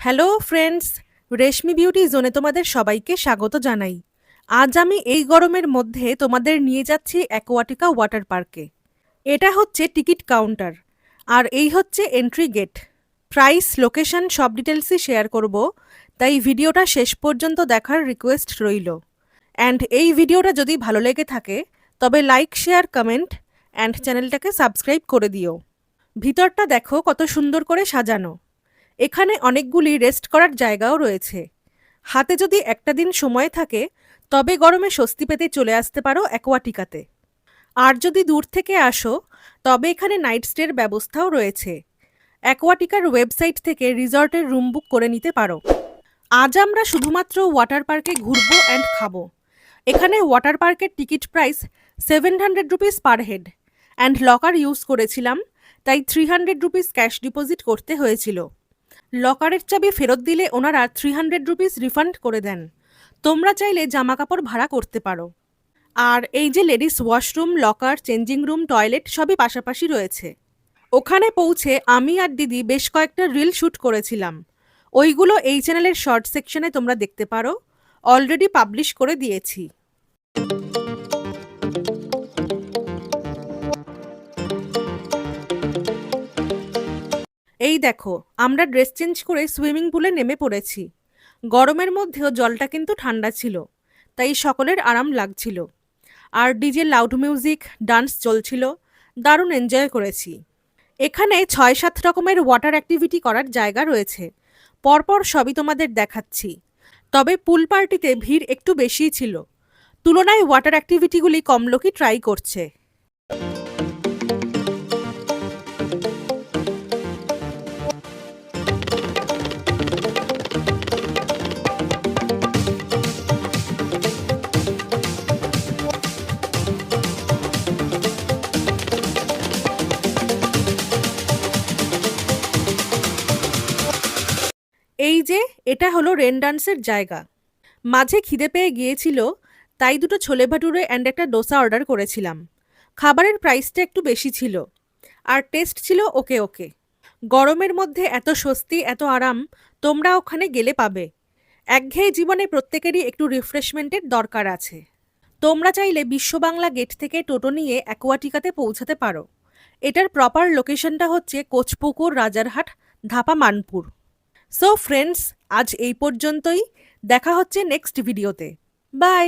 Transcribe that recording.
Hello friends, রেশমি beauty জোনে তোমাদের সবাইকে স্বাগত জানাই। আজ আমি এই গরমের মধ্যে তোমাদের নিয়ে যাচ্ছি অ্যাকোয়াটিকা ওয়াটার পার্কে। এটা হচ্ছে টিকিট কাউন্টার, আর এই হচ্ছে এন্ট্রি গেট। প্রাইস, লোকেশন সব ডিটেলসই শেয়ার করব, তাই ভিডিওটা শেষ পর্যন্ত দেখার রিকোয়েস্ট রইল। অ্যান্ড এই ভিডিওটা যদি ভালো লেগে থাকে, তবে লাইক, শেয়ার, কমেন্ট অ্যান্ড চ্যানেলটাকে সাবস্ক্রাইব করে দিও। ভিতরটা দেখো কত সুন্দর করে সাজানো। এখানে অনেকগুলি রেস্ট করার জায়গাও রয়েছে। হাতে যদি একটা দিন সময় থাকে, তবে গরমে স্বস্তি পেতে চলে আসতে পারো অ্যাকোয়াটিকাতে। আর যদি দূর থেকে আসো, তবে এখানে নাইট স্টের ব্যবস্থাও রয়েছে। অ্যাকোয়াটিকার ওয়েবসাইট থেকে রিসর্টের রুম বুক করে নিতে পারো। আজ আমরা শুধুমাত্র ওয়াটার পার্কে ঘুরবো অ্যান্ড খাব। এখানে ওয়াটার পার্কের ticket price seven hundred rupees per head and locker use করেছিলাম, তাই three hundred rupees cash deposit করতে হয়েছিল। লকারের চাবি ফেরত দিলে ওনারা থ্রি হান্ড্রেড রুপিস রিফান্ড করে দেন। তোমরা চাইলে জামা কাপড় ভাড়া করতে পারো। আর এই যে ladies washroom locker changing room toilet সবই পাশাপাশি রয়েছে। ওখানে পৌঁছে আমি আর দিদি বেশ কয়েকটা রিল শ্যুট করেছিলাম। ওইগুলো এই চ্যানেলের শর্ট সেকশনে তোমরা দেখতে পারো। অলরেডি পাবলিশ করে দিয়েছি। এই দেখো, আমরা ড্রেস চেঞ্জ করে সুইমিং পুলে নেমে পড়েছি। গরমের মধ্যেও জলটা কিন্তু ঠান্ডা ছিল, তাই সকলের আরাম লাগছিল। আর ডিজে লাউড মিউজিক, ডান্স চলছিল, দারুণ এনজয় করেছি। এখানে ছয় সাত রকমের ওয়াটার অ্যাক্টিভিটি করার জায়গা রয়েছে, পরপর সবই তোমাদের দেখাচ্ছি। তবে পুল পার্টিতে ভিড় একটু বেশিই ছিল, তুলনায় ওয়াটার অ্যাক্টিভিটিগুলি কম লোকই ট্রাই করছে। এই যে, এটা হলো রেন ডান্সের জায়গা। মাঝে খিদে পেয়ে গিয়েছিল, তাই দুটো ছোলে ভাটুরে অ্যান্ড একটা ডোসা অর্ডার করেছিলাম। খাবারের প্রাইসটা একটু বেশি ছিল। আর টেস্ট ছিল ওকে ওকে। গরমের মধ্যে এত স্বস্তি, এত আরাম, তোমরা ওখানে গেলে পাবে। একঘেয়ে জীবনে প্রত্যেকেরই একটু রিফ্রেশমেন্টের দরকার আছে। তোমরা চাইলে বিশ্ব বাংলা গেট থেকে টোটো নিয়ে অ্যাকোয়াটিকাতে পৌঁছাতে পারো। এটার প্রপার লোকেশনটা হচ্ছে কোচপুকুর, রাজারহাট, ধাপা, মানপুর। সো ফ্রেন্ডস আজ এই পর্যন্তই। দেখা হচ্ছে নেক্সট ভিডিওতে বাই